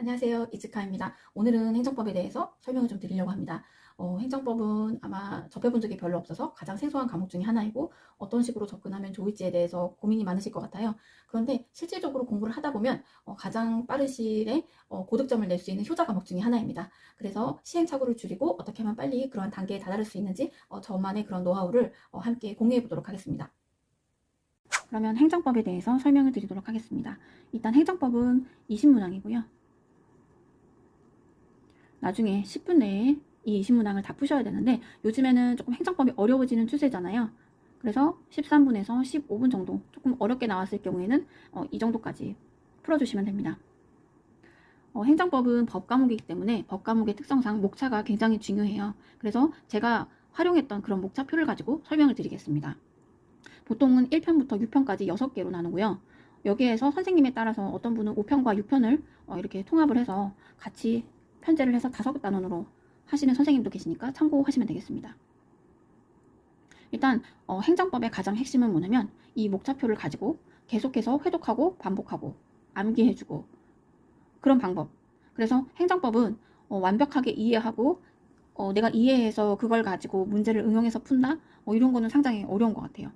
안녕하세요. 이즈카입니다. 오늘은 행정법에 대해서 설명을 좀 드리려고 합니다. 어, 행정법은 아마 접해본 적이 별로 없어서 가장 생소한 과목 중에 하나이고 어떤 식으로 접근하면 좋을지에 대해서 고민이 많으실 것 같아요. 그런데 실질적으로 공부를 하다 보면 어, 가장 빠른 시일에 어, 고득점을 낼 수 있는 효자 과목 중에 하나입니다. 그래서 시행착오를 줄이고 어떻게 하면 빨리 그러한 단계에 다다를 수 있는지 어, 저만의 그런 노하우를 어, 함께 공유해 보도록 하겠습니다. 그러면 행정법에 대해서 설명을 드리도록 하겠습니다. 일단 행정법은 20문항이고요. 나중에 10분 내에 이 20문항을 다 푸셔야 되는데 요즘에는 조금 행정법이 어려워지는 추세잖아요. 그래서 13분에서 15분 정도 조금 어렵게 나왔을 경우에는 어, 이 정도까지 풀어주시면 됩니다. 어, 행정법은 법 과목이기 때문에 법 과목의 특성상 목차가 굉장히 중요해요. 그래서 제가 활용했던 그런 목차표를 가지고 설명을 드리겠습니다. 보통은 1편부터 6편까지 6개로 나누고요. 여기에서 선생님에 따라서 어떤 분은 5편과 6편을 어, 이렇게 통합을 해서 같이 편제를 해서 다섯 단원으로 하시는 선생님도 계시니까 참고하시면 되겠습니다. 일단 어, 행정법의 가장 핵심은 뭐냐면 이 목차표를 가지고 계속해서 회독하고 반복하고 암기해주고 그런 방법. 그래서 행정법은 어, 완벽하게 이해하고 어, 내가 이해해서 그걸 가지고 문제를 응용해서 푼다? 어, 이런 거는 상당히 어려운 것 같아요.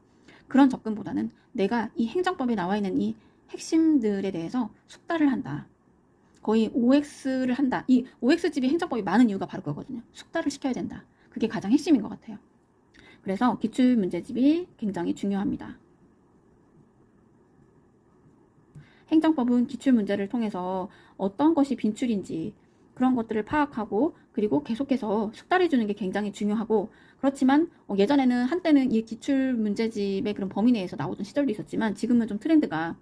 그런 접근보다는 내가 이 행정법에 나와 있는 이 핵심들에 대해서 숙달을 한다. 거의 OX를 한다. 이 OX집이 행정법이 많은 이유가 바로 그거거든요. 숙달을 시켜야 된다. 그게 가장 핵심인 것 같아요. 그래서 기출 문제집이 굉장히 중요합니다. 행정법은 기출 문제를 통해서 어떤 것이 빈출인지 그런 것들을 파악하고 그리고 계속해서 숙달해 주는 게 굉장히 중요하고 그렇지만 어, 예전에는 한때는 이 기출 문제집의 그런 범위 내에서 나오던 시절도 있었지만 지금은 좀 트렌드가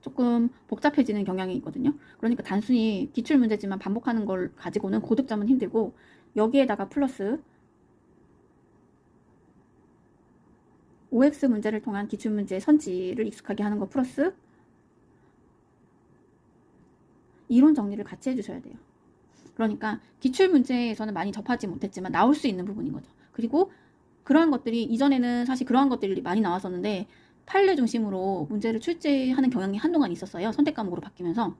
조금 복잡해지는 경향이 있거든요. 그러니까 단순히 기출 문제지만 반복하는 걸 가지고는 고득점은 힘들고 여기에다가 플러스 OX 문제를 통한 기출 문제 선지를 익숙하게 하는 거 플러스 이론 정리를 같이 해주셔야 돼요. 그러니까 기출 문제에서는 많이 접하지 못했지만 나올 수 있는 부분인 거죠. 그리고 그러한 것들이 이전에는 사실 그러한 것들이 많이 나왔었는데 판례 중심으로 문제를 출제하는 경향이 한동안 있었어요. 선택 과목으로 바뀌면서.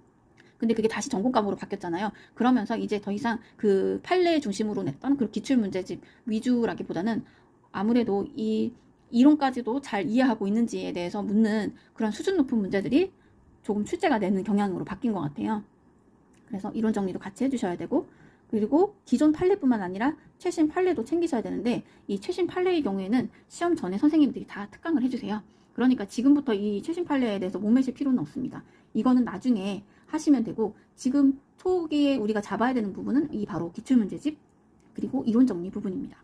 근데 그게 다시 전공 과목으로 바뀌었잖아요. 그러면서 이제 더 이상 그 판례 중심으로 냈던 그 기출 문제집 위주라기보다는 아무래도 이 이론까지도 잘 이해하고 있는지에 대해서 묻는 그런 수준 높은 문제들이 조금 출제가 되는 경향으로 바뀐 것 같아요. 그래서 이론 정리도 같이 해주셔야 되고 그리고 기존 판례뿐만 아니라 최신 판례도 챙기셔야 되는데 이 최신 판례의 경우에는 시험 전에 선생님들이 다 특강을 해주세요. 그러니까 지금부터 이 최신 판례에 대해서 목매실 필요는 없습니다. 이거는 나중에 하시면 되고 지금 초기에 우리가 잡아야 되는 부분은 이 바로 기출문제집 그리고 이론 정리 부분입니다.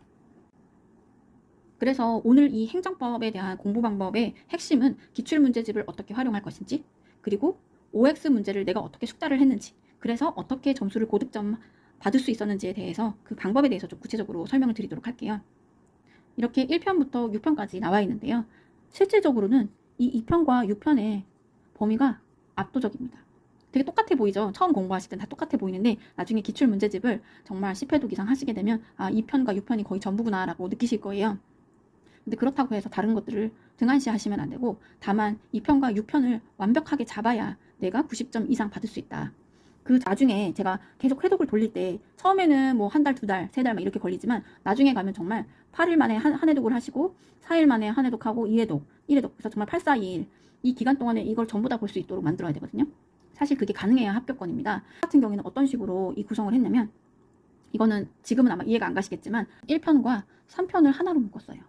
그래서 오늘 이 행정법에 대한 공부 방법의 핵심은 기출문제집을 어떻게 활용할 것인지 그리고 OX 문제를 내가 어떻게 숙달을 했는지 그래서 어떻게 점수를 고득점 받을 수 있었는지에 대해서 그 방법에 대해서 좀 구체적으로 설명을 드리도록 할게요. 이렇게 1편부터 6편까지 나와 있는데요. 실질적으로는 이 2편과 6편의 범위가 압도적입니다. 되게 똑같아 보이죠? 처음 공부하실 땐 다 똑같아 보이는데 나중에 기출 문제집을 정말 10회독 이상 하시게 되면 아, 2편과 6편이 거의 전부구나 라고 느끼실 거예요. 근데 그렇다고 해서 다른 것들을 등한시 하시면 안 되고 다만 2편과 6편을 완벽하게 잡아야 내가 90점 이상 받을 수 있다. 그 나중에 제가 계속 회독을 돌릴 때 처음에는 뭐 한 달, 두 달, 세 달 막 이렇게 걸리지만 나중에 가면 정말 8일 만에 한, 한 회독을 하시고 4일 만에 한 회독하고 2회독, 1회독 그래서 정말 8, 4, 2일 이 기간 동안에 이걸 전부 다 볼 수 있도록 만들어야 되거든요. 사실 그게 가능해야 합격권입니다. 같은 경우에는 어떤 식으로 이 구성을 했냐면 이거는 지금은 아마 이해가 안 가시겠지만 1편과 3편을 하나로 묶었어요.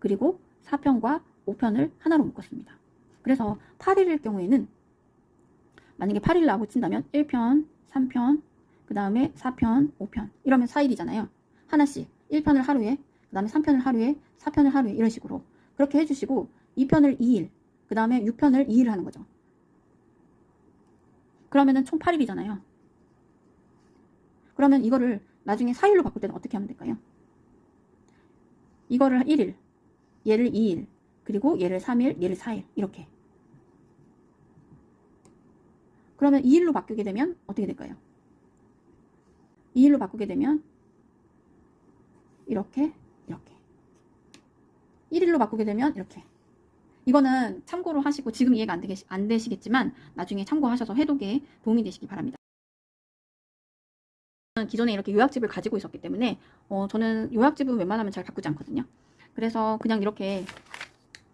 그리고 4편과 5편을 하나로 묶었습니다. 그래서 8일일 경우에는 만약에 8일 라고 친다면 1편, 3편, 그 다음에 4편, 5편 이러면 4일이잖아요. 하나씩 1편을 하루에, 그 다음에 3편을 하루에, 4편을 하루에 이런 식으로 그렇게 해주시고 2편을 2일, 그 다음에 6편을 2일 하는 거죠. 그러면은 총 8일이잖아요. 그러면 이거를 나중에 4일로 바꿀 때는 어떻게 하면 될까요? 이거를 1일, 얘를 2일, 그리고 얘를 3일, 얘를 4일 이렇게 그러면 2일로 바꾸게 되면 어떻게 될까요? 2일로 바꾸게 되면 이렇게 이렇게 1일로 바꾸게 되면 이렇게 이거는 참고로 하시고 지금 이해가 안, 되안 되시겠지만 나중에 참고하셔서 해독에 도움이 되시기 바랍니다. 기존에 이렇게 요약집을 가지고 있었기 때문에 어, 저는 요약집은 웬만하면 잘 바꾸지 않거든요. 그래서 그냥 이렇게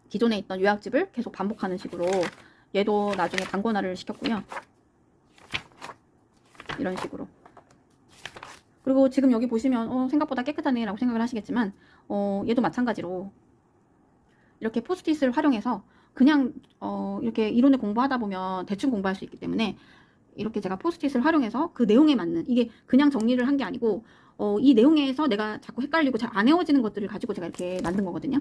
기존에 있던 요약집을 계속 반복하는 식으로 얘도 나중에 단권화를 시켰고요. 이런 식으로. 그리고 지금 여기 보시면 어, 생각보다 깨끗하네 라고 생각을 하시겠지만 어, 얘도 마찬가지로 이렇게 포스트잇을 활용해서 그냥 어, 이렇게 이론을 공부하다 보면 대충 공부할 수 있기 때문에 이렇게 제가 포스트잇을 활용해서 그 내용에 맞는 이게 그냥 정리를 한 게 아니고 어, 이 내용에서 내가 자꾸 헷갈리고 잘안 외워지는 것들을 가지고 제가 이렇게 만든 거거든요.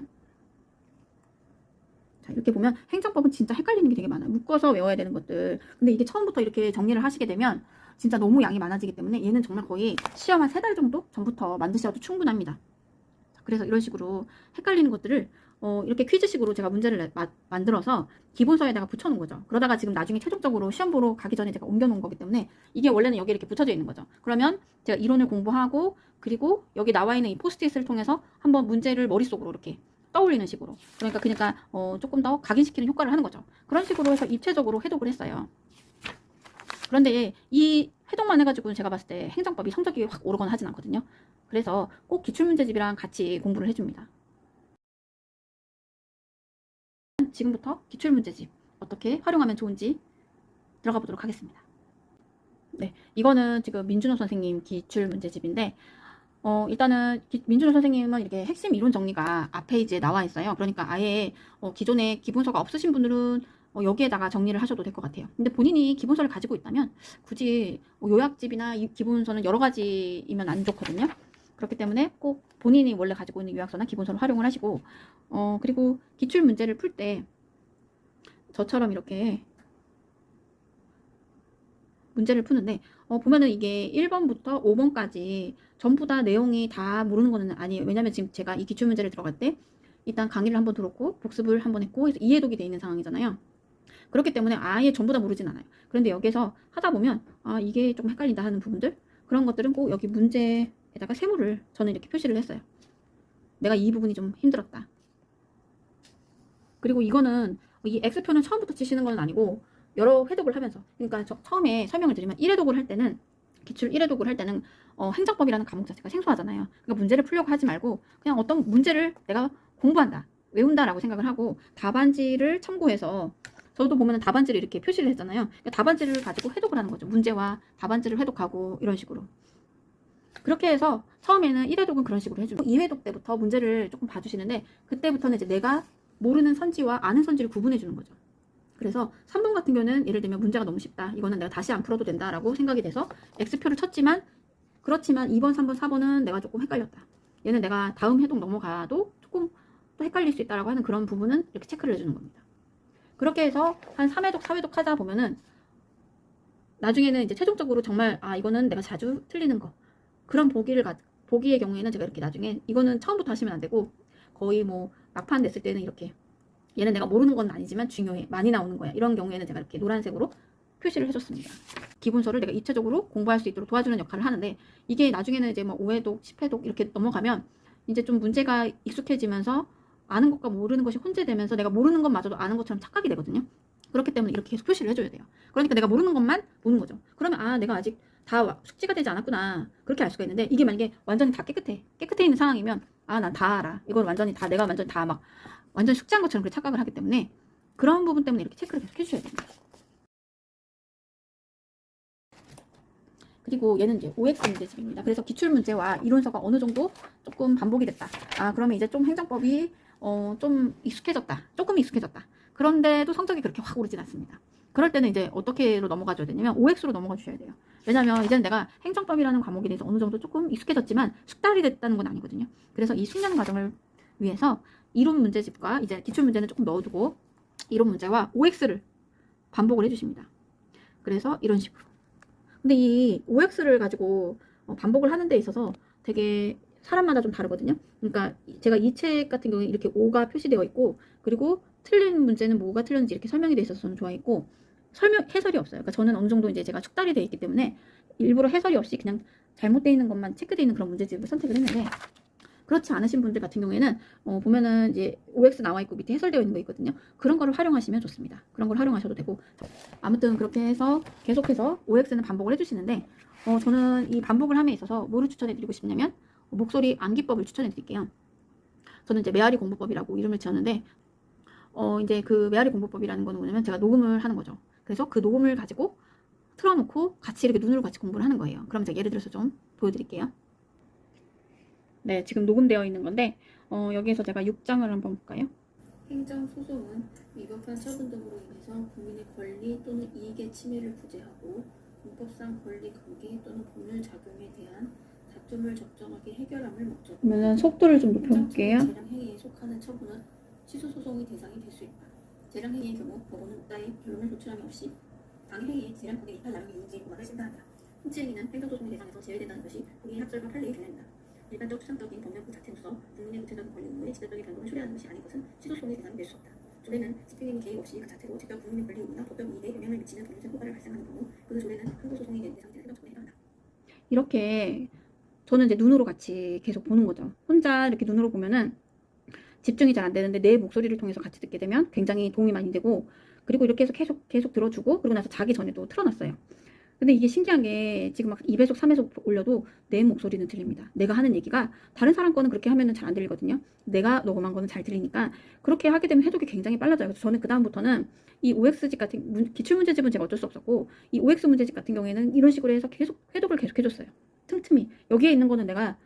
자, 이렇게 보면 행정법은 진짜 헷갈리는 게 되게 많아요. 묶어서 외워야 되는 것들. 근데 이게 처음부터 이렇게 정리를 하시게 되면 진짜 너무 양이 많아지기 때문에 얘는 정말 거의 시험 한 세 달 정도 전부터 만드셔도 충분합니다. 자, 그래서 이런 식으로 헷갈리는 것들을 어, 이렇게 퀴즈식으로 제가 문제를 내- 마- 만들어서 기본서에다가 붙여놓은 거죠. 그러다가 지금 나중에 최종적으로 시험 보러 가기 전에 제가 옮겨놓은 거기 때문에 이게 원래는 여기 이렇게 붙여져 있는 거죠. 그러면 제가 이론을 공부하고 그리고 여기 나와 있는 이 포스트잇을 통해서 한번 문제를 머릿속으로 이렇게 떠올리는 식으로. 그러니까 그러니까 어, 조금 더 각인시키는 효과를 하는 거죠. 그런 식으로 해서 입체적으로 해독을 했어요. 그런데 이 해독만 해가지고 제가 봤을 때 행정법이 성적이 확 오르거나 하진 않거든요. 그래서 꼭 기출문제집이랑 같이 공부를 해줍니다. 지금부터 기출문제집 어떻게 활용하면 좋은지 들어가 보도록 하겠습니다. 네, 이거는 지금 민준호 선생님 기출문제집인데 어, 일단은 기- 민준호 선생님은 이렇게 핵심 이론 정리가 앞 페이지에 나와 있어요. 그러니까 아예 어, 기존에 기본서가 없으신 분들은 어, 여기에다가 정리를 하셔도 될 것 같아요. 근데 본인이 기본서를 가지고 있다면 굳이 뭐 요약집이나 이 기본서는 여러 가지이면 안 좋거든요. 그렇기 때문에 꼭 본인이 원래 가지고 있는 요약서나 기본서를 활용을 하시고 어, 그리고 기출 문제를 풀 때 저처럼 이렇게 문제를 푸는데 어, 보면은 이게 1번부터 5번까지 전부 다 내용이 다 모르는 거는 아니에요. 왜냐면 지금 제가 이 기출 문제를 들어갈 때 일단 강의를 한번 들었고 복습을 한번 했고 이해독이 돼 있는 상황이잖아요. 그렇기 때문에 아예 전부 다 모르진 않아요. 그런데 여기서 하다 보면 아 이게 좀 헷갈린다 하는 부분들 그런 것들은 꼭 여기 문제에다가 세모를 저는 이렇게 표시를 했어요. 내가 이 부분이 좀 힘들었다. 그리고 이거는 이 X표는 처음부터 치시는 건 아니고 여러 회독을 하면서 그러니까 저 처음에 설명을 드리면 1회독을 할 때는 기출 1회독을 할 때는 어, 행정법이라는 과목 자체가 생소하잖아요. 그러니까 문제를 풀려고 하지 말고 그냥 어떤 문제를 내가 공부한다, 외운다라고 생각을 하고 답안지를 참고해서 저도 보면은 답안지를 이렇게 표시를 했잖아요. 그러니까 답안지를 가지고 회독을 하는 거죠. 문제와 답안지를 회독하고 이런 식으로. 그렇게 해서 처음에는 1회독은 그런 식으로 해주고 2회독 때부터 문제를 조금 봐주시는데 그때부터는 이제 내가 모르는 선지와 아는 선지를 구분해 주는 거죠. 그래서 3번 같은 경우는 예를 들면 문제가 너무 쉽다. 이거는 내가 다시 안 풀어도 된다라고 생각이 돼서 X표를 쳤지만 그렇지만 2번, 3번, 4번은 내가 조금 헷갈렸다. 얘는 내가 다음 해독 넘어가도 조금 또 헷갈릴 수 있다라고 하는 그런 부분은 이렇게 체크를 해주는 겁니다. 그렇게 해서 한 3회독, 4회독 하다 보면은 나중에는 이제 최종적으로 정말 아 이거는 내가 자주 틀리는 거 그런 보기를 가, 보기의 경우에는 제가 이렇게 나중에 이거는 처음부터 하시면 안 되고 거의 뭐 막판 됐을 때는 이렇게 얘는 내가 모르는 건 아니지만 중요해 많이 나오는 거야 이런 경우에는 제가 이렇게 노란색으로 표시를 해줬습니다. 기본서를 내가 입체적으로 공부할 수 있도록 도와주는 역할을 하는데 이게 나중에는 이제 뭐 5회독, 10회독 이렇게 넘어가면 이제 좀 문제가 익숙해지면서 아는 것과 모르는 것이 혼재되면서 내가 모르는 것마저도 아는 것처럼 착각이 되거든요. 그렇기 때문에 이렇게 계속 표시를 해줘야 돼요. 그러니까 내가 모르는 것만 보는 거죠. 그러면 아 내가 아직 다 와- 숙지가 되지 않았구나 그렇게 알 수가 있는데 이게 만약에 완전히 다 깨끗해 깨끗해 있는 상황이면 아 난 다 알아 이걸 완전히 다 내가 완전히 다 막 완전 숙지한 것처럼 그렇게 착각을 하기 때문에 그런 부분 때문에 이렇게 체크를 계속 해주셔야 됩니다. 그리고 얘는 이제 OX 문제집입니다. 그래서 기출 문제와 이론서가 어느 정도 조금 반복이 됐다. 아 그러면 이제 좀 행정법이 어, 좀 익숙해졌다. 조금 익숙해졌다. 그런데도 성적이 그렇게 확 오르진 않습니다. 그럴 때는 이제 어떻게로 넘어가 줘야 되냐면 OX로 넘어가 주셔야 돼요. 왜냐면 이제는 내가 행정법이라는 과목에 대해서 어느 정도 조금 익숙해졌지만 숙달이 됐다는 건 아니거든요. 그래서 이 숙련 과정을 위해서 이론 문제집과 이제 기출 문제는 조금 넣어두고 이론 문제와 OX를 반복을 해주십니다. 그래서 이런 식으로. 근데 이 OX를 가지고 어, 반복을 하는 데 있어서 되게 사람마다 좀 다르거든요. 그러니까 제가 이 책 같은 경우에 이렇게 O가 표시되어 있고 그리고 틀린 문제는 뭐가 틀렸는지 이렇게 설명이 되어 있어서 저는 좋아했고 설명 해설이 없어요. 그러니까 저는 어느 정도 이제 제가 숙달이 되어 있기 때문에 일부러 해설이 없이 그냥 잘못되어 있는 것만 체크되어 있는 그런 문제집을 선택을 했는데 그렇지 않으신 분들 같은 경우에는 어, 보면은 이제 OX 나와 있고 밑에 해설되어 있는 거 있거든요. 그런 거를 활용하시면 좋습니다. 그런 걸 활용하셔도 되고 아무튼 그렇게 해서 계속해서 OX는 반복을 해주시는데 어, 저는 이 반복을 함에 있어서 뭐를 추천해드리고 싶냐면 어, 목소리 암기법을 추천해드릴게요. 저는 이제 메아리 공부법이라고 이름을 지었는데 어, 이제 그 메아리 공부법이라는 거는 뭐냐면 제가 녹음을 하는 거죠. 그래서 그 녹음을 가지고 틀어놓고 같이 이렇게 눈으로 같이 공부를 하는 거예요. 그럼 제가 예를 들어서 좀 보여드릴게요. 네, 지금 녹음되어 있는 건데 어, 여기에서 제가 6장을 한번 볼까요? 행정 소송은 위법한 처분 등으로 인해서 국민의 권리 또는 이익의 침해를 부재하고 공법상 권리 관계 또는 법률 작용에 대한 다툼을 적정하게 해결함을 목적으로 그러면 속도를 좀 높여볼게요. 행정소송 재량 행위에 속하는 처분은 취소 소송의 대상이 될 수 있다. 재량 행위의 경우 법원은 따위 결론을 도출함이 없이 당행위의 재량권의 이탈 나용이 있는지 고발을 심사한다. 통치 행위는 행정 소송의 대상에서 제외된다는 것이 우리의 합절과 판례의 견해입니다. 일반적 추상적인 법령구 자체 로서 국민의 구체적인 권리 의무의 직접적인 변동을 초래하는 것이 아닌 것은 취소소송의 대상이 될 수 없다. 조례는 집행행위 개입 없이 그 자체로 직접 국민의 권리 의무나 법적 이익에 영향을 미치는 법률적 효과를 발생하는 경우 그 조례는 항고소송의 대상되는 행정처분에 해당한다. 이렇게 저는 이제 눈으로 같이 계속 보는 거죠. 혼자 이렇게 눈으로 보면은 집중이 잘 안 되는데 내 목소리를 통해서 같이 듣게 되면 굉장히 도움이 많이 되고 그리고 이렇게 해서 계속 계속 들어주고 그리고 나서 자기 전에도 틀어놨어요. 근데 이게 신기한 게 지금 막 2배속, 3배속 올려도 내 목소리는 들립니다. 내가 하는 얘기가 다른 사람 거는 그렇게 하면은 잘 안 들리거든요. 내가 녹음한 거는 잘 들리니까 그렇게 하게 되면 해독이 굉장히 빨라져요. 그래서 저는 그다음부터는 이 OX집 같은 문- 기출 문제집은 제가 어쩔 수 없었고 이 OX 문제집 같은 경우에는 이런 식으로 해서 계속 해독을 계속 해 줬어요. 틈틈이 여기에 있는 거는 내가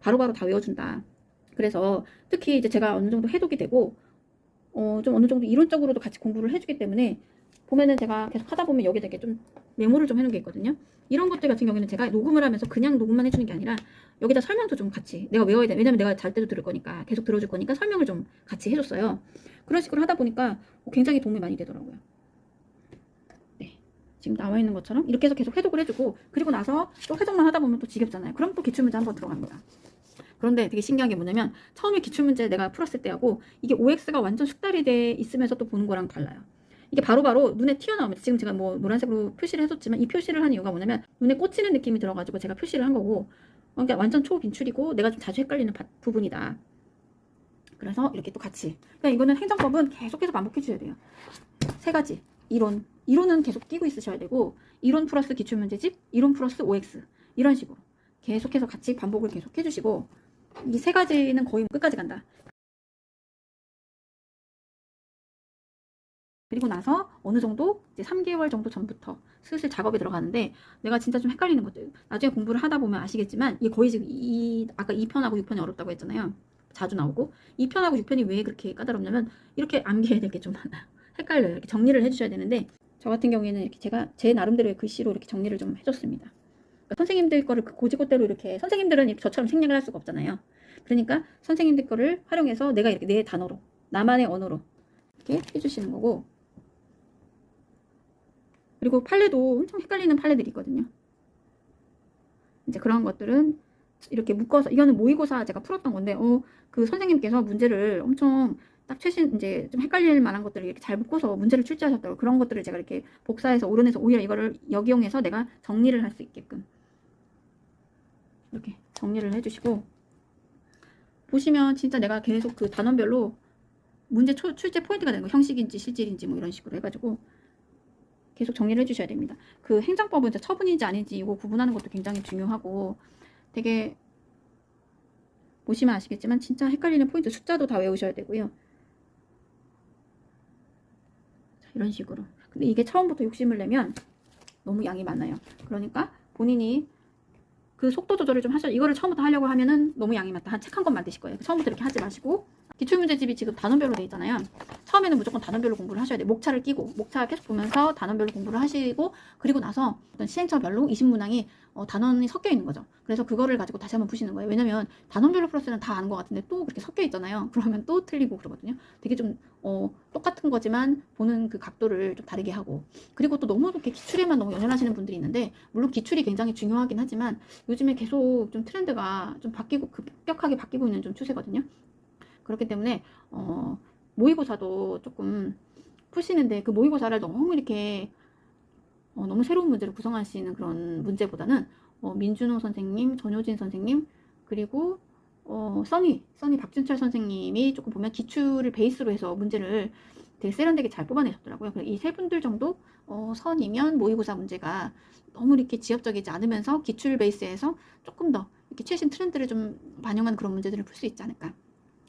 바로바로 다 외워 준다. 그래서 특히 이제 제가 어느 정도 해독이 되고 어, 좀 어느 정도 이론적으로도 같이 공부를 해주기 때문에 보면은 제가 계속 하다 보면 여기에 되게 좀 메모를 좀 해놓은 게 있거든요. 이런 것들 같은 경우에는 제가 녹음을 하면서 그냥 녹음만 해주는 게 아니라 여기다 설명도 좀 같이 내가 외워야 돼. 왜냐면 내가 잘 때도 들을 거니까 계속 들어줄 거니까 설명을 좀 같이 해줬어요. 그런 식으로 하다 보니까 굉장히 도움이 많이 되더라고요. 네. 지금 나와 있는 것처럼 이렇게 해서 계속 해독을 해주고 그리고 나서 또 해독만 하다 보면 또 지겹잖아요. 그럼 또 기출문제 한번 들어갑니다. 그런데 되게 신기한 게 뭐냐면 처음에 기출문제 내가 풀었을 때하고 이게 OX가 완전 숙달이 돼 있으면서 또 보는 거랑 달라요. 이게 바로 바로 눈에 튀어나오면 지금 제가 뭐 노란색으로 표시를 해줬지만 이 표시를 한 이유가 뭐냐면 눈에 꽂히는 느낌이 들어가지고 제가 표시를 한 거고 어, 그러니까 완전 초빈출이고 내가 좀 자주 헷갈리는 바- 부분이다. 그래서 이렇게 또 같이 그러니까 이거는 행정법은 계속해서 반복해 주셔야 돼요. 세 가지 이론 이론은 계속 끼고 있으셔야 되고 이론 플러스 기출문제집 이론 플러스 OX 이런 식으로 계속해서 같이 반복을 계속 해주시고 이 세 가지는 거의 끝까지 간다. 그리고 나서 어느 정도 이제 3개월 정도 전부터 슬슬 작업에 들어가는데 내가 진짜 좀 헷갈리는 것들 나중에 공부를 하다 보면 아시겠지만 이게 거의 지금 이 아까 2편하고 6편이 어렵다고 했잖아요. 자주 나오고 2편하고 6편이 왜 그렇게 까다롭냐면 이렇게 암기해야 될 게 좀 많아요. 헷갈려요. 이렇게 정리를 해주셔야 되는데 저 같은 경우에는 이렇게 제가 제 나름대로의 글씨로 이렇게 정리를 좀 해줬습니다. 그러니까 선생님들 거를 그 고지고대로 이렇게 선생님들은 이렇게 저처럼 생략을 할 수가 없잖아요. 그러니까 선생님들 거를 활용해서 내가 이렇게 내 단어로 나만의 언어로 이렇게 해주시는 거고 그리고 판례도 엄청 헷갈리는 판례들이 있거든요. 이제 그런 것들은 이렇게 묶어서 이거는 모의고사 제가 풀었던 건데 어 그 선생님께서 문제를 엄청 딱 최신 이제 좀 헷갈릴 만한 것들을 이렇게 잘 묶어서 문제를 출제하셨다고 그런 것들을 제가 이렇게 복사해서 오른해서 오히려 이거를 역이용해서 내가 정리를 할 수 있게끔 이렇게 정리를 해주시고 보시면 진짜 내가 계속 그 단원별로 문제 초- 출제 포인트가 되는 거 형식인지 실질인지 뭐 이런 식으로 해가지고 계속 정리를 해주셔야 됩니다. 그 행정법은 이제 처분인지 아닌지 이거 구분하는 것도 굉장히 중요하고 되게 보시면 아시겠지만 진짜 헷갈리는 포인트 숫자도 다 외우셔야 되고요. 자, 이런 식으로. 근데 이게 처음부터 욕심을 내면 너무 양이 많아요. 그러니까 본인이 그 속도 조절을 좀 하셔. 이거를 처음부터 하려고 하면은 너무 양이 많다. 한 책 한 권 만드실 거예요. 처음부터 이렇게 하지 마시고 기출문제집이 지금 단원별로 돼 있잖아요. 처음에는 무조건 단원별로 공부를 하셔야 돼요. 목차를 끼고 목차 계속 보면서 단원별로 공부를 하시고 그리고 나서 어떤 시행처별로 20문항이 어, 단원이 섞여 있는 거죠. 그래서 그거를 가지고 다시 한번 푸시는 거예요. 왜냐면 단원별로 플러스는 다 아는 것 같은데 또 그렇게 섞여 있잖아요. 그러면 또 틀리고 그러거든요. 되게 좀 어, 똑같은 거지만 보는 그 각도를 좀 다르게 하고 그리고 또 너무 이렇게 기출에만 너무 연연하시는 분들이 있는데 물론 기출이 굉장히 중요하긴 하지만 요즘에 계속 좀 트렌드가 좀 바뀌고 급격하게 바뀌고 있는 좀 추세거든요. 그렇기 때문에 어, 모의고사도 조금 푸시는데 그 모의고사를 너무 이렇게 어, 너무 새로운 문제를 구성하시는 그런 문제보다는 어, 민준호 선생님, 전효진 선생님 그리고 어, 써니, 써니 박준철 선생님이 조금 보면 기출을 베이스로 해서 문제를 되게 세련되게 잘 뽑아내셨더라고요. 이세 분들 정도 어, 선이면 모의고사 문제가 너무 이렇게 지엽적이지 않으면서 기출 베이스에서 조금 더 이렇게 최신 트렌드를 좀 반영한 그런 문제들을 풀 수 있지 않을까.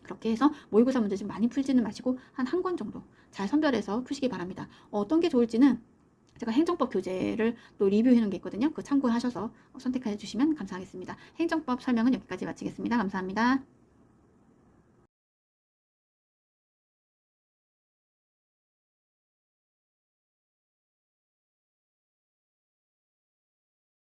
그렇게 해서 모의고사 문제 좀 많이 풀지는 마시고 한 한 권 정도 잘 선별해서 푸시기 바랍니다. 어떤 게 좋을지는 제가 행정법 교재를 또 리뷰해 놓은 게 있거든요. 그 참고하셔서 선택해 주시면 감사하겠습니다. 행정법 설명은 여기까지 마치겠습니다. 감사합니다.